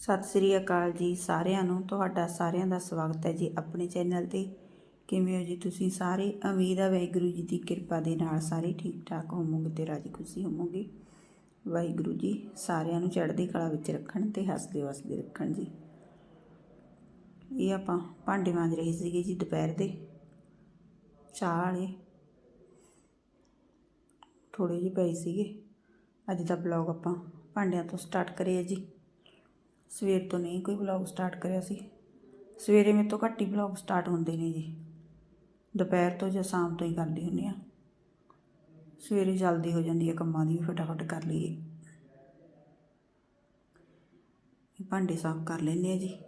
ਸਤਿ ਸ੍ਰੀ ਅਕਾਲ ਜੀ ਸਾਰਿਆਂ ਨੂੰ। ਤੁਹਾਡਾ ਸਾਰਿਆਂ ਦਾ ਸਵਾਗਤ ਹੈ ਜੀ ਆਪਣੇ ਚੈਨਲ ਤੇ। ਕਿਵੇਂ ਹੋ ਜੀ ਤੁਸੀਂ ਸਾਰੇ? ਉਮੀਦ ਹੈ ਵਾਹਿਗੁਰੂ ਜੀ ਦੀ ਕਿਰਪਾ ਦੇ ਨਾਲ ਸਾਰੇ ਠੀਕ ਠਾਕ ਹੋਵੋਗੇ ਤੇ ਰਾਜੀ ਖੁਸ਼ੀ ਹੋਵੋਗੇ। ਵਾਹਿਗੁਰੂ ਜੀ ਸਾਰਿਆਂ ਨੂੰ ਚੜ੍ਹਦੀ ਕਲਾ ਵਿੱਚ ਰੱਖਣ ਤੇ ਹੱਸਦੇ ਵਸਦੇ ਰੱਖਣ ਜੀ। ਇਹ ਆਪਾਂ ਭਾਂਡੇ ਮਾਂਜ ਰਹੇ ਸੀਗੇ ਜੀ ਦੁਪਹਿਰ ਦੇ। ਚਾਹ ਵਾਲੇ ਥੋੜੇ ਜਿਹੇ ਪਏ ਸੀਗੇ। ਅੱਜ ਦਾ ਬਲੌਗ ਆਪਾਂ ਭਾਂਡਿਆਂ ਤੋਂ ਸਟਾਰਟ ਕਰਿਆ ਜੀ। ਸਵੇਰ ਤੋਂ ਨਹੀਂ ਕੋਈ ਵਲੌਗ ਸਟਾਰਟ ਕਰਿਆ ਸੀ। ਸਵੇਰੇ ਮੇਰੇ ਤੋਂ ਘੱਟ ਹੀ ਵਲੌਗ ਸਟਾਰਟ ਹੁੰਦੇ ਨੇ ਜੀ। ਦੁਪਹਿਰ ਤੋਂ ਜਾਂ ਸ਼ਾਮ ਤੋਂ ਹੀ ਕਰਦੀ ਹੁੰਦੀ ਆ। ਸਵੇਰੇ ਜਲਦੀ ਹੋ ਜਾਂਦੀ ਹੈ ਕੰਮਾਂ ਦੀ ਵੀ ਫਟਾਫਟ ਕਰ ਲਈਏ। ਭਾਂਡੇ ਸਾਫ਼ ਕਰ ਲੈਂਦੇ ਆ ਜੀ।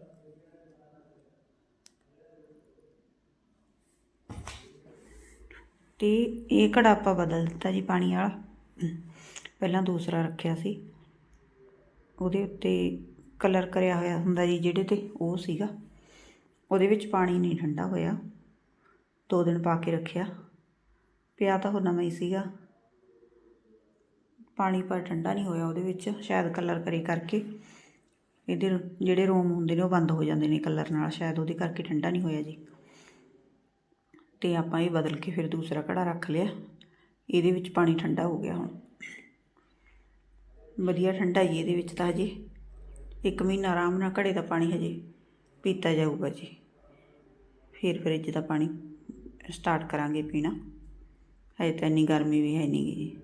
ਤੇ ਇਹ ਘੜਾ ਆਪਾਂ ਬਦਲ ਦਿੱਤਾ ਜੀ ਪਾਣੀ ਵਾਲਾ। ਪਹਿਲਾਂ ਦੂਸਰਾ ਰੱਖਿਆ ਸੀ। ਉਹਦੇ ਉੱਤੇ ਕਲਰ ਕਰਿਆ ਹੋਇਆ ਹੁੰਦਾ ਜੀ, ਜਿਹੜੇ ਤੇ ਉਹ ਸੀਗਾ। ਉਹਦੇ ਵਿੱਚ ਪਾਣੀ ਨਹੀਂ ਠੰਡਾ ਹੋਇਆ। ਦੋ ਦਿਨ ਪਾ ਕੇ ਰੱਖਿਆ। ਪਿਆ ਤਾਂ ਉਹ ਨਵਾਂ ਹੀ ਸੀਗਾ। ਪਾਣੀ ਪਰ ਠੰਡਾ ਨਹੀਂ ਹੋਇਆ ਉਹਦੇ ਵਿੱਚ। ਸ਼ਾਇਦ ਕਲਰ ਕਰੇ ਕਰਕੇ। ਇਹਦੇ ਜਿਹੜੇ ਰੋਮ ਹੁੰਦੇ ਨੇ ਉਹ ਬੰਦ ਹੋ ਜਾਂਦੇ ਨੇ ਕਲਰ ਨਾਲ। ਸ਼ਾਇਦ ਉਹਦੇ ਕਰਕੇ ਠੰਡਾ ਨਹੀਂ ਹੋਇਆ ਜੀ। ਤੇ ਆਪਾਂ ਇਹ ਬਦਲ ਕੇ ਫਿਰ ਦੂਸਰਾ ਕੜਾ ਰੱਖ ਲਿਆ। ਇਹਦੇ ਵਿੱਚ ਪਾਣੀ ਠੰਡਾ ਹੋ ਗਿਆ ਹੁਣ। ਵਧੀਆ ਠੰਡਾ ਜੀ ਇਹਦੇ ਵਿੱਚ ਤਾਂ ਹਜੇ। ਇੱਕ ਮਹੀਨਾ ਆਰਾਮ ਨਾਲ ਘੜੇ ਦਾ ਪਾਣੀ ਹਜੇ ਪੀਤਾ ਜਾਊਗਾ ਜੀ। ਫਿਰ ਫਰਿੱਜ ਦਾ ਪਾਣੀ ਸਟਾਰਟ ਕਰਾਂਗੇ ਪੀਣਾ। ਹਜੇ ਤਾਂ ਇੰਨੀ ਗਰਮੀ ਵੀ ਹੈ ਨਹੀਂ ਜੀ।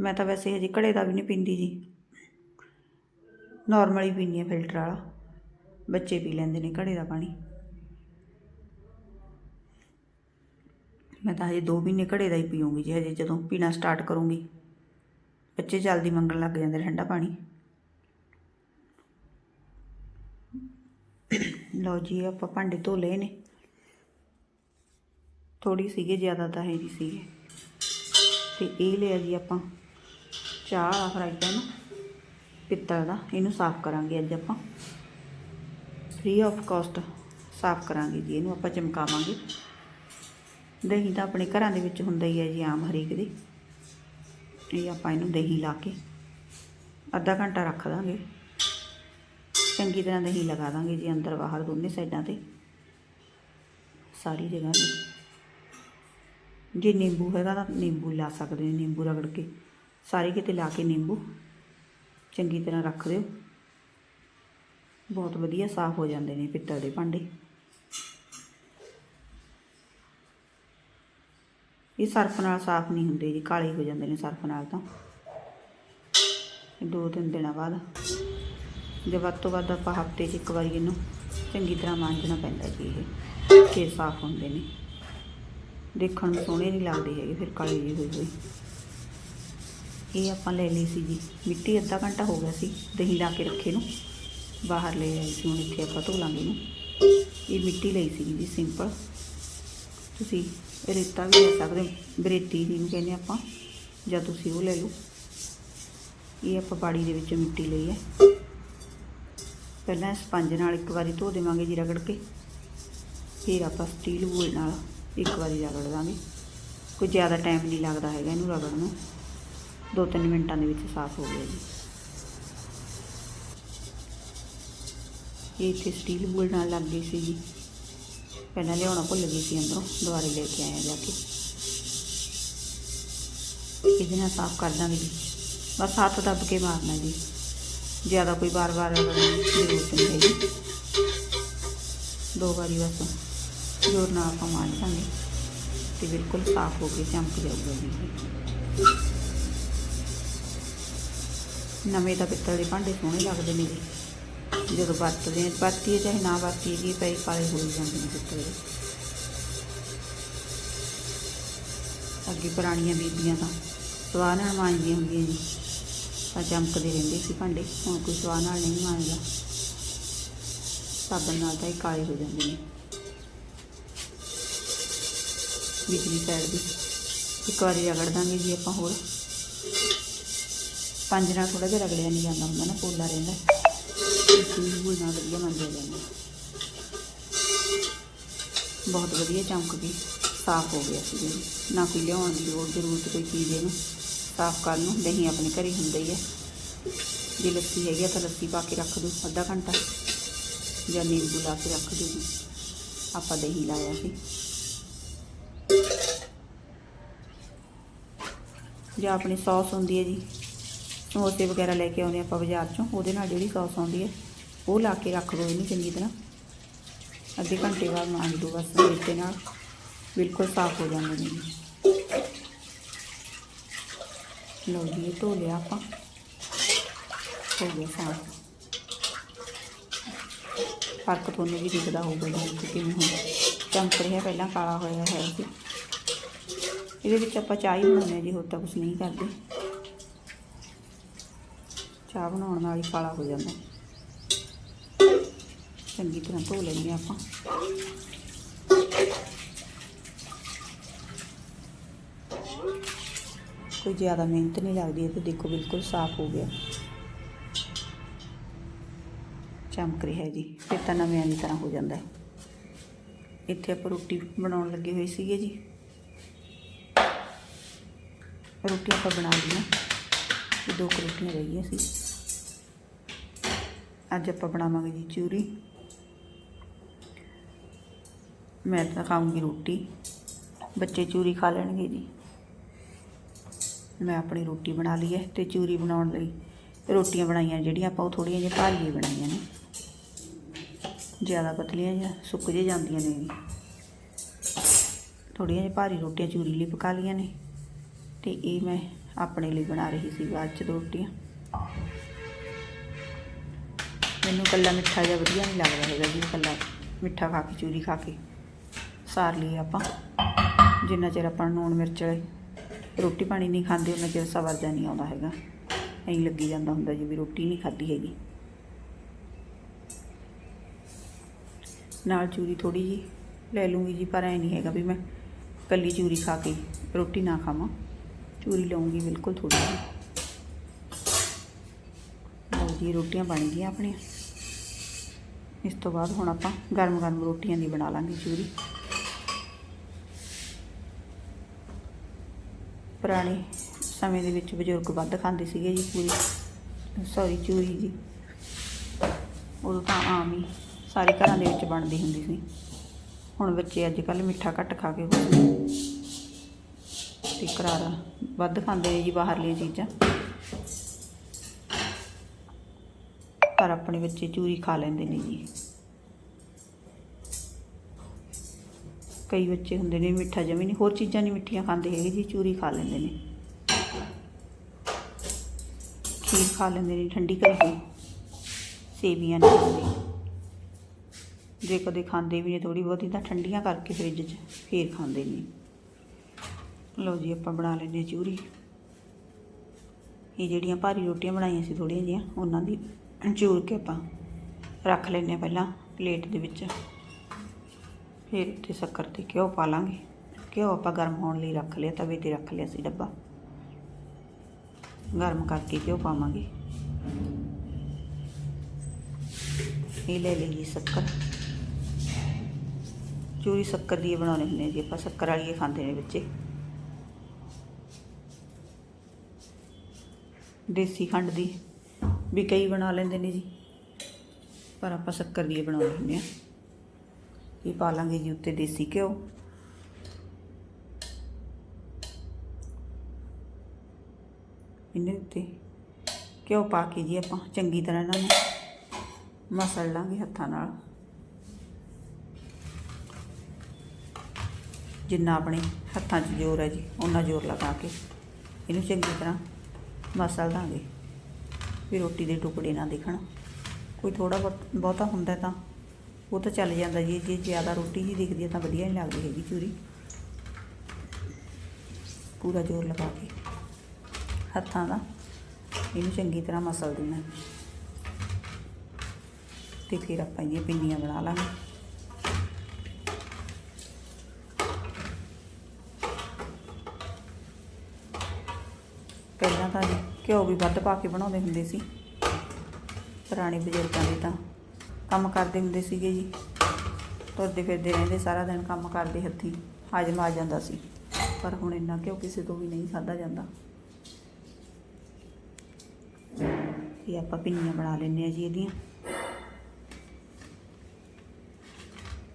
ਮੈਂ ਤਾਂ ਵੈਸੇ ਹਜੇ ਘੜੇ ਦਾ ਵੀ ਨਹੀਂ ਪੀਂਦੀ ਜੀ। ਨਾਰਮਲ ਹੀ ਪੀਂਦੀ ਹਾਂ ਫਿਲਟਰ ਵਾਲਾ। ਬੱਚੇ ਪੀ ਲੈਂਦੇ ਨੇ ਘੜੇ ਦਾ ਪਾਣੀ। ਮੈਂ ਤਾਂ ਹਜੇ 2 ਮਹੀਨੇ ਘੜੇ ਦਾ ਹੀ ਪੀਉਂਗੀ ਜੀ। ਹਜੇ ਜਦੋਂ ਪੀਣਾ ਸਟਾਰਟ ਕਰੂੰਗੀ। ਬੱਚੇ ਜਲਦੀ ਮੰਗਣ ਲੱਗ ਜਾਂਦੇ ਠੰਡਾ ਪਾਣੀ। ਲਓ ਜੀ ਇਹ ਆਪਾਂ ਭਾਂਡੇ ਧੋ ਲਏ ਨੇ। ਥੋੜੀ ਸੀਗੇ, ਜ਼ਿਆਦਾ ਤਾਂ ਹੈ ਨਹੀਂ ਸੀਗੇ। ਤੇ ਇਹ ਲਿਆ ਜੀ ਆਪਾਂ ਚਾਹ ਵਾਲਾ ਫਰਾਈ ਪੈਨ, ਪਿੱਤਲ ਦਾ, ਇਹਨੂੰ ਸਾਫ਼ ਕਰਾਂਗੇ ਅੱਜ ਆਪਾਂ। ਫ੍ਰੀ ਆਫ ਕਾਸਟ ਸਾਫ਼ ਕਰਾਂਗੇ ਜੀ, ਇਹਨੂੰ ਆਪਾਂ ਚਮਕਾਵਾਂਗੇ। ਦਹੀਂ ਤਾਂ ਆਪਣੇ ਘਰਾਂ ਦੇ ਵਿੱਚ ਹੁੰਦਾ ਹੀ ਹੈ ਜੀ, ਆਮ ਹਰੇਕ ਦੇ। ਇਹ ਆਪਾਂ ਇਹਨੂੰ ਦਹੀਂ ਲਾ ਕੇ ਅੱਧਾ ਘੰਟਾ ਰੱਖ ਦਾਂਗੇ। ਚੰਗੀ ਤਰ੍ਹਾਂ ਦਹੀਂ ਲਗਾ ਦਾਂਗੇ ਜੀ ਅੰਦਰ ਬਾਹਰ ਦੋਨੇ ਸਾਈਡਾਂ ਤੇ। ਸਾਰੀ ਜਗ੍ਹਾ ਤੇ। ਜੇ ਨਿੰਬੂ ਹੈਗਾ ਤਾਂ ਨਿੰਬੂ ਲਾ ਸਕਦੇ ਹੋ, ਨਿੰਬੂ ਰਗੜ ਕੇ। ਸਾਰੇ ਕਿਤੇ ਲਾ ਕੇ ਨਿੰਬੂ। ਚੰਗੀ ਤਰ੍ਹਾਂ ਰੱਖ ਦਿਓ। ਬਹੁਤ ਵਧੀਆ ਸਾਫ਼ ਹੋ ਜਾਂਦੇ ਨੇ ਪਿੱਤਲ ਦੇ ਭਾਂਡੇ। ਇਹ ਸਰਫ ਨਾਲ ਸਾਫ਼ ਨਹੀਂ ਹੁੰਦੇ ਜੀ, ਕਾਲੇ ਹੋ ਜਾਂਦੇ ਨੇ ਸਰਫ ਨਾਲ ਤਾਂ। ਦੋ ਤਿੰਨ ਦਿਨਾਂ ਬਾਅਦ। ਜੇ ਵੱਧ ਤੋਂ ਵੱਧ ਆਪਾਂ ਹਫ਼ਤੇ 'ਚ ਇੱਕ ਵਾਰੀ ਇਹਨੂੰ ਚੰਗੀ ਤਰ੍ਹਾਂ ਮਾਂਜਣਾ ਪੈਂਦਾ ਜੀ ਇਹ, ਫਿਰ ਸਾਫ਼ ਹੁੰਦੇ ਨੇ। ਦੇਖਣ ਨੂੰ ਸੋਹਣੇ ਨਹੀਂ ਲੱਗਦੇ ਹੈਗੇ, ਫਿਰ ਕਾਲੇ ਜਿਹੇ ਹੋਏ ਹੋਏ। ਇਹ ਆਪਾਂ ਲੈ ਲਈ ਸੀ ਜੀ, ਮਿੱਟੀ ਅੱਧਾ ਘੰਟਾ ਹੋ ਗਿਆ ਸੀ, ਦਹੀਂ ਲਾ ਕੇ ਰੱਖੇ ਨੂੰ। ਬਾਹਰ ਲੈ ਆਈ ਸੀ, ਹੁਣ ਇੱਥੇ ਆਪਾਂ ਧੋ ਲਾਂਗੇ ਇਹਨੂੰ। ਇਹ ਮਿੱਟੀ ਲਈ ਸੀ ਜੀ, ਸਿੰਪਲ। ਤੁਸੀਂ ਰੇਤਾ ਵੀ ਲੈ ਸਕਦੇ ਬਰੇਤੀ ਜਿਹਨੂੰ ਕਹਿੰਦੇ ਆਪਾਂ, ਜਾਂ ਤੁਸੀਂ ਉਹ ਲੈ ਲਓ। ਇਹ ਆਪਾਂ ਬਾੜੀ ਦੇ ਵਿੱਚ ਮਿੱਟੀ ਲਈ ਹੈ। ਪਹਿਲਾਂ ਸਪੰਜ ਨਾਲ ਇੱਕ ਵਾਰੀ ਧੋ ਦੇਵਾਂਗੇ ਜੀ ਰਗੜ ਕੇ। ਫਿਰ ਆਪਾਂ ਸਟੀਲ ਵੂਲ ਨਾਲ ਇੱਕ ਵਾਰੀ ਰਗੜ ਦਾਂਗੇ। ਕੋਈ ਜ਼ਿਆਦਾ ਟਾਈਮ ਨਹੀਂ ਲੱਗਦਾ ਹੈਗਾ ਇਹਨੂੰ ਰਗੜਨ ਨੂੰ। ਦੋ ਤਿੰਨ ਮਿੰਟਾਂ ਦੇ ਵਿੱਚ ਸਾਫ਼ ਹੋ ਗਿਆ ਜੀ। ਇਹ ਇੱਥੇ ਸਟੀਲ ਵੂਲ ਨਾਲ ਲੱਗ ਗਈ ਸੀ ਜੀ। ਪਹਿਲਾਂ ਲਿਆਉਣਾ ਭੁੱਲ ਗਈ ਸੀ ਅੰਦਰੋਂ, ਦੁਬਾਰੇ ਲੈ ਕੇ ਆਇਆ ਜਾ ਕੇ। ਇਹਦੇ ਨਾਲ ਸਾਫ਼ ਕਰ ਦਾਂਗੇ ਜੀ। ਬਸ ਹੱਥ ਦੱਬ ਕੇ ਮਾਰਨਾ ਜੀ। ਜ਼ਿਆਦਾ ਕੋਈ ਵਾਰ-ਵਾਰ ਜ਼ਰੂਰਤ ਨਹੀਂ ਹੈਗੀ। ਦੋ ਵਾਰੀ ਬਸ ਜ਼ੋਰ ਨਾਲ ਆਪਾਂ ਮਾਰ ਦਾਂਗੇ ਤੇ ਬਿਲਕੁਲ ਸਾਫ਼ ਹੋ ਕੇ ਚਮਕ ਜਾਊਗਾ ਜੀ। ਨਵੇਂ ਤਾਂ ਪਿੱਤਲ ਦੇ ਭਾਂਡੇ ਸੋਹਣੇ ਲੱਗਦੇ ਨੇ ਜੀ। ਜਦੋਂ ਵਰਤਦੇ ਆ, ਵਰਤੀਏ ਚਾਹੇ ਨਾ ਵਰਤੀਏ, ਜੀ ਪਏ ਕਾਲੇ ਹੋ ਜਾਂਦੇ ਨੇ ਪਿੱਤਲ ਦੇ। ਅੱਗੇ ਪੁਰਾਣੀਆਂ ਬੀਬੀਆਂ ਤਾਂ ਸਵਾਹ ਨਾਲ ਮਾਂਜਦੀਆਂ ਹੁੰਦੀਆਂ ਜੀ ਤਾਂ ਚਮਕਦੇ ਰਹਿੰਦੇ ਸੀ ਭਾਂਡੇ। ਹੁਣ ਕੋਈ ਸਵਾਹ ਨਾਲ ਨਹੀਂ ਮਾਂਜਦਾ। ਸਾਬਣ ਨਾਲ ਤਾਂ ਇਹ ਕਾਲੇ ਹੋ ਜਾਂਦੇ ਨੇ। ਬਿਜਲੀ ਸਾਈਡ ਦੀ। ਇੱਕ ਵਾਰੀ ਰਗੜ ਦਾਂਗੇ ਜੀ ਆਪਾਂ ਹੋਰ। ਪੰਜ ਨਾਲ ਥੋੜਾ ਜਿਹਾ ਰਗੜਿਆ ਨਹੀਂ ਜਾਂਦਾ ਹੁੰਦਾ ਨਾ, ਪੋਲਾ ਰਹਿੰਦਾ। ਸੂਈ ਨਾਲ ਵਧੀਆ ਮੰਜਿਆ ਜਾਂਦਾ। ਬਹੁਤ ਵਧੀਆ ਚਮਕ ਗਈ। ਸਾਫ਼ ਹੋ ਗਿਆ ਸੀ ਜੀ। ਨਾ ਕੋਈ ਲਿਆਉਣ ਦੀ ਲੋੜ, ਜ਼ਰੂਰਤ ਕੋਈ ਚੀਜ਼ ਇਹਨੂੰ। ਸਾਫ਼ ਕਰਨ ਨੂੰ, ਦਹੀਂ ਆਪਣੇ ਘਰੇ ਹੁੰਦਾ ਹੀ ਹੈ ਜੇ ਲੱਸੀ ਹੈਗੀ ਆ ਤਾਂ ਲੱਸੀ ਪਾ ਕੇ ਰੱਖ ਦਿਓ ਅੱਧਾ ਘੰਟਾ। ਜਾਂ ਨਿੰਬੂ ਲਾ ਕੇ ਰੱਖ ਦਿਓ। ਜੀ ਆਪਾਂ ਦਹੀਂ ਲਾਇਆ ਸੀ ਜਾਂ ਆਪਣੀ ਸੌਸ ਹੁੰਦੀ ਹੈ ਜੀ, ਸਮੋਸੇ ਵਗੈਰਾ ਲੈ ਕੇ ਆਉਂਦੇ ਆਪਾਂ ਬਾਜ਼ਾਰ ਚੋਂ, ਉਹਦੇ ਨਾਲ ਜਿਹੜੀ ਸੌਸ ਆਉਂਦੀ ਹੈ, ਉਹ ਲਾ ਕੇ ਰੱਖ ਦਿਓ ਇਹਨੂੰ ਚੰਗੀ ਤਰ੍ਹਾਂ। ਅੱਧੇ ਘੰਟੇ ਬਾਅਦ ਮਾਂਜ ਦਿਓ ਬਸ, ਇਹਦੇ ਨਾਲ ਬਿਲਕੁਲ ਸਾਫ਼ ਹੋ ਜਾਂਦੇ ਨੇ ਜੀ ਲਓ ਜੀ, ਇਹ ਧੋ ਲਿਆ ਆਪਾਂ। ਹੋ ਗਿਆ ਸਾਫ਼ ਫ਼ਰਕ ਤੁਹਾਨੂੰ ਵੀ ਦਿਖਦਾ ਹੋਊਗਾ ਜੀ, ਕਿ ਕਿਵੇਂ ਹੁਣ ਚਮਕ ਰਿਹਾ ਪਹਿਲਾਂ ਕਾਲਾ ਹੋਇਆ ਹੈ ਜੀ ਇਹਦੇ ਵਿੱਚ ਆਪਾਂ ਚਾਹ ਹੀ ਬਣਾਉਂਦੇ ਹਾਂ ਜੀ, ਹੋਰ ਤਾਂ ਕੁਝ ਨਹੀਂ ਕਰਦੇ। ਚਾਹ ਬਣਾਉਣ ਨਾਲ ਹੀ ਕਾਲਾ ਹੋ ਜਾਂਦਾ। ਚੰਗੀ ਤਰ੍ਹਾਂ ਧੋ ਲੈਂਦੇ ਹਾਂ ਆਪਾਂ। ਕੋਈ ਜ਼ਿਆਦਾ ਮਿਹਨਤ ਨਹੀਂ ਲੱਗਦੀ, ਇਹ ਤੇ ਦੇਖੋ ਬਿਲਕੁਲ ਸਾਫ਼ ਹੋ ਗਿਆ। ਚਮਕ ਰਿਹਾ ਜੀ, ਫਿਰ ਤਾਂ ਨਵਿਆਂ ਦੀ ਤਰ੍ਹਾਂ ਹੋ ਜਾਂਦਾ ਹੈ। ਇੱਥੇ ਆਪਾਂ ਰੋਟੀ ਬਣਾਉਣ ਲੱਗੇ ਹੋਏ ਸੀਗੇ ਜੀ। ਰੋਟੀ ਆਪਾਂ ਬਣਾ ਲਈਆਂ ਤੇ ਦੋ ਕੁ ਰੋਟੀਆਂ ਰਹਿ ਗਈਆਂ ਸੀ। ਅੱਜ ਆਪਾਂ ਬਣਾਵਾਂਗੇ ਜੀ ਚੂਰੀ। ਮੈਂ ਤਾਂ ਖਾਊਂਗੀ ਰੋਟੀ। ਬੱਚੇ ਚੂਰੀ ਖਾ ਲੈਣਗੇ ਜੀ। ਮੈਂ ਆਪਣੀ ਰੋਟੀ ਬਣਾ ਲਈ ਹੈ ਤੇ ਚੂਰੀ ਬਣਾਉਣ ਲਈ ਰੋਟੀਆਂ ਬਣਾਈਆਂ ਜਿਹੜੀਆਂ ਆਪਾਂ ਉਹ ਥੋੜ੍ਹੀਆਂ ਜਿਹੀਆਂ ਭਾਰੀਆਂ ਬਣਾਈਆਂ ਨੇ। ਜ਼ਿਆਦਾ ਪਤਲੀਆਂ ਜਾਂ ਸੁੱਕ ਜੇ ਜਾਂਦੀਆਂ ਨੇ ਜੀ ਥੋੜ੍ਹੀਆਂ ਜਿਹੀਆਂ ਭਾਰੀ ਰੋਟੀਆਂ ਚੂਰੀ ਲਈ ਪਕਾ ਲਈਆਂ ਨੇ ਤੇ ਇਹ ਮੈਂ ਆਪਣੇ ਲਈ ਬਣਾ ਰਹੀ ਸੀ ਬਾਅਦ ਚ ਰੋਟੀਆਂ। ਮੈਨੂੰ ਕੱਲਾ ਮਿੱਠਾ ਜਿਹਾ ਵਧੀਆ ਨਹੀਂ ਲੱਗਦਾ ਹੈਗਾ ਜੀ ਕੱਲਾ ਮਿੱਠਾ ਖਾ ਕੇ, ਚੂਰੀ ਖਾ ਕੇ ਸਾਰ ਲਈ ਆਪਾਂ। ਜਿੰਨਾ ਚਿਰ ਆਪਾਂ ਨੂਣ ਮਿਰਚ ਰੋਟੀ ਪਾਣੀ ਨਹੀਂ ਖਾਂਦੇ, ਉਹਨਾਂ ਚਿਰ ਸਬਰ ਨਹੀਂ ਆਉਂਦਾ ਹੈਗਾ। ਐਂ ਲੱਗੀ ਜਾਂਦਾ ਹੁੰਦਾ ਜੀ ਵੀ ਰੋਟੀ ਨਹੀਂ ਖਾਧੀ ਹੈਗੀ। ਨਾਲ ਚੂਰੀ ਥੋੜੀ ਜੀ ਲੈ ਲੂੰਗੀ ਜੀ, ਪਰ ਐ ਨਹੀਂ ਹੈਗਾ ਵੀ ਮੈਂ ਕੱਲੀ ਚੂਰੀ ਖਾ ਕੇ ਰੋਟੀ ਨਾ ਖਾਵਾਂ। ਚੂਰੀ ਲਵਾਂਗੀ ਬਿਲਕੁਲ ਥੋੜੀ ਜੀ ਲਓ ਜੀ, ਰੋਟੀਆਂ ਬਣ ਗਈਆਂ ਆਪਣੀਆਂ। ਇਸ ਤੋਂ ਬਾਅਦ ਹੁਣ ਆਪਾਂ ਗਰਮ ਗਰਮ ਰੋਟੀਆਂ ਦੀ ਬਣਾ ਲਾਂਗੇ ਚੂਰੀ। ਪੁਰਾਣੇ ਸਮੇਂ ਦੇ ਵਿੱਚ ਬਜ਼ੁਰਗ ਵੱਧ ਖਾਂਦੇ ਸੀਗੇ ਜੀ ਪੂਰੀ। ਸੌਰੀ ਚੂਰੀ ਜੀ। ਉਦੋਂ ਤਾਂ ਆਮ ਹੀ ਸਾਰੇ ਘਰਾਂ ਦੇ ਵਿੱਚ ਬਣਦੀ ਹੁੰਦੀ ਸੀ। ਹੁਣ ਬੱਚੇ ਅੱਜ ਕੱਲ੍ਹ ਮਿੱਠਾ ਘੱਟ ਖਾ ਕੇ ਹੋ ਗਏ ਤੇ ਕਰਾਰਾ ਵੱਧ ਖਾਂਦੇ ਨੇ ਜੀ ਬਾਹਰਲੀਆਂ ਚੀਜ਼ਾਂ। ਪਰ ਆਪਣੇ ਬੱਚੇ ਚੂਰੀ ਖਾ ਲੈਂਦੇ ਨੇ ਜੀ। ਕਈ ਬੱਚੇ ਹੁੰਦੇ ਨੇ ਮਿੱਠਾ ਜਮੀ ਨਹੀਂ, ਹੋਰ ਚੀਜ਼ਾਂ ਨਹੀਂ ਮਿੱਠੀਆਂ ਖਾਂਦੇ ਹੈਗੇ ਜੀ, ਚੂਰੀ ਖਾ ਲੈਂਦੇ ਨੇ। ਖੀਰ ਖਾ ਲੈਂਦੇ ਨੇ, ਠੰਡੀ ਕਰਕੇ ਸੇਵੀਆਂ ਨਹੀਂ ਖਾਂਦੇ। ਜੇ ਕਦੇ ਖਾਂਦੇ ਵੀ ਨੇ ਥੋੜੀ ਬਹੁਤੀ ਤਾਂ ਠੰਡੀਆਂ ਕਰਕੇ ਫ੍ਰਿਜ 'ਚ ਫੇਰ ਖਾਂਦੇ ਨੇ। ਲਓ ਜੀ, ਆਪਾਂ ਬਣਾ ਲੈਂਦੇ ਹਾਂ ਚੂਰੀ। ਇਹ ਜਿਹੜੀਆਂ ਭਾਰੀ ਰੋਟੀਆਂ ਬਣਾਈਆਂ ਸੀ ਥੋੜੀਆਂ ਜਿਹੀਆਂ, ਉਹਨਾਂ ਦੀ ਚੂਰ ਕੇ ਆਪਾਂ ਰੱਖ ਲੈਂਦੇ ਹਾਂ ਪਹਿਲਾਂ ਪਲੇਟ ਦੇ ਵਿੱਚ। ਫਿਰ ਉੱਤੇ ਸ਼ੱਕਰ ਤੇ ਘਿਓ ਪਾ ਲਾਂਗੇ। ਘਿਓ ਆਪਾਂ ਗਰਮ ਹੋਣ ਲਈ ਰੱਖ ਲਿਆ, ਤਵੇ ਤੇ ਰੱਖ ਲਿਆ ਸੀ ਡੱਬਾ। ਗਰਮ ਕਰਕੇ ਘਿਓ ਪਾਵਾਂਗੇ। ਇਹ ਲੈ ਲਈ ਸ਼ੱਕਰ। ਚੂਰੀ ਸ਼ੱਕਰ ਦੀ ਬਣਾਉਣੇ ਹੁੰਦੇ ਜੀ, ਆਪਾਂ ਸ਼ੱਕਰ ਵਾਲੀ ਖਾਂਦੇ ਨੇ ਬੱਚੇ। ਦੇਸੀ ਖੰਡ ਦੀ ਵੀ ਕਈ ਬਣਾ ਲੈਂਦੇ ਨੇ ਜੀ। ਪਰ ਆਪਾਂ ਸ਼ੱਕਰ ਦੀ ਹੀ ਬਣਾਉਣੇ ਹੁੰਦੇ ਆ। ਇਹ ਪਾ ਲਾਂਗੇ ਜੀ ਉੱਤੇ ਦੇਸੀ ਘਿਓ? ਇਹਨੇ ਉੱਤੇ ਘਿਓ ਪਾ ਕੇ ਜੀ ਆਪਾਂ ਚੰਗੀ ਤਰ੍ਹਾਂ ਇਹਨਾਂ ਨੂੰ ਮਸਲ ਲਾਂਗੇ ਹੱਥਾਂ ਨਾਲ। ਜਿੰਨਾ ਆਪਣੇ ਹੱਥਾਂ 'ਚ ਜ਼ੋਰ ਹੈ ਜੀ ਉਹਨਾਂ ਜ਼ੋਰ ਲਗਾ ਕੇ ਇਹਨੂੰ ਚੰਗੀ ਤਰ੍ਹਾਂ ਮਸਲ ਦਾਂਗੇ। ਵੀ ਰੋਟੀ ਦੇ ਟੁਕੜੇ ਨਾ ਦਿਖਣ। ਕੋਈ ਥੋੜਾ ਬਹੁਤਾ ਹੁੰਦਾ ਤਾਂ ਉਹ ਤਾਂ ਚੱਲ ਜਾਂਦਾ ਜੀ, ਜੇ ਜ਼ਿਆਦਾ ਰੋਟੀ ਜੀ ਦਿਖਦੀ ਹੈ ਤਾਂ ਵਧੀਆ ਨਹੀਂ ਲੱਗਦੀ ਹੈਗੀ ਚੂਰੀ। ਪੂਰਾ ਜ਼ੋਰ ਲਗਾ ਕੇ। ਹੱਥਾਂ ਦਾ। ਇਹਨੂੰ ਚੰਗੀ ਤਰ੍ਹਾਂ ਮਸਲ ਦੇਣਾ ਤੇ ਫਿਰ ਆਪਾਂ ਇਹ ਪਿੰਨੀਆਂ ਬਣਾ ਲਾਂਗੇ। ਪਹਿਲਾਂ ਤਾਂ ਘਿਓ ਵੀ ਵੱਧ ਪਾ ਕੇ ਬਣਾਉਂਦੇ ਹੁੰਦੇ ਸੀ। ਪੁਰਾਣੇ ਬਜ਼ੁਰਗਾਂ ਦੇ ਤਾਂ। ਕੰਮ ਕਰਦੇ ਹੁੰਦੇ ਸੀਗੇ ਜੀ। ਤੁਰਦੇ ਫਿਰਦੇ ਰਹਿੰਦੇ, ਸਾਰਾ ਦਿਨ ਕੰਮ ਕਰਦੇ ਹੱਥੀਂ। ਹਾਜ਼ਮ ਆ ਜਾਂਦਾ ਸੀ। ਪਰ ਹੁਣ ਇੰਨਾ ਘਿਓ ਕਿਸੇ ਤੋਂ ਵੀ ਨਹੀਂ ਖਾਧਾ ਜਾਂਦਾ। ਇਹ ਆਪਾਂ ਪਿੰਨੀਆਂ ਬਣਾ ਲੈਂਦੇ ਆ ਜੀ ਇਹਦੀਆਂ।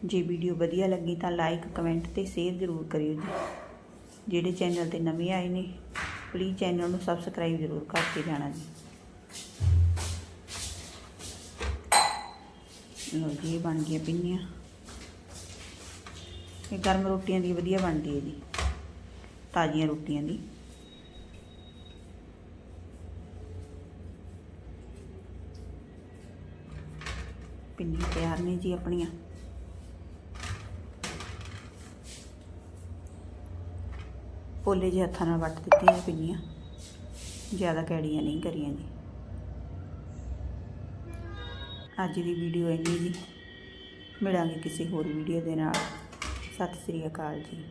ਜੇ ਵੀਡੀਓ ਵਧੀਆ ਲੱਗੀ ਤਾਂ ਲਾਈਕ ਕਮੈਂਟ ਤੇ ਸ਼ੇਅਰ ਜ਼ਰੂਰ ਕਰਿਓ ਜੀ। ਜਿਹੜੇ ਚੈਨਲ ਤੇ ਨਵੇਂ ਆਏ ਨੇ ਪਲੀਜ਼ ਚੈਨਲ ਨੂੰ ਸਬਸਕ੍ਰਾਈਬ ਜ਼ਰੂਰ ਕਰਕੇ ਜਾਣਾ ਜੀ। ਲਓ ਜੀ ਇਹ ਬਣ ਗਈਆਂ ਪਿੰਨੀਆਂ। ਇਹ ਗਰਮ ਰੋਟੀਆਂ ਦੀ ਵਧੀਆ ਬਣਦੀ ਹੈ ਜੀ ਤਾਜ਼ੀਆਂ ਰੋਟੀਆਂ ਦੀ। ਪਿੰਨੀਆਂ ਤਿਆਰ ਨੇ ਜੀ ਆਪਣੀਆਂ। ਪੋਲੇ ਜਿਹੇ ਹੱਥਾਂ ਨਾਲ ਵੱਟ ਦਿੱਤੀਆਂ ਪਿੰਨੀਆਂ, ਜ਼ਿਆਦਾ ਕੈੜੀਆਂ ਨਹੀਂ ਕਰੀਆਂ ਜੀ। ਅੱਜ ਦੀ ਵੀਡੀਓ ਇੰਨੀ ਜੀ। ਮਿਲਾਂਗੇ ਕਿਸੇ ਹੋਰ ਵੀਡੀਓ ਦੇ ਨਾਲ। ਸਤਿ ਸ੍ਰੀ ਅਕਾਲ ਜੀ।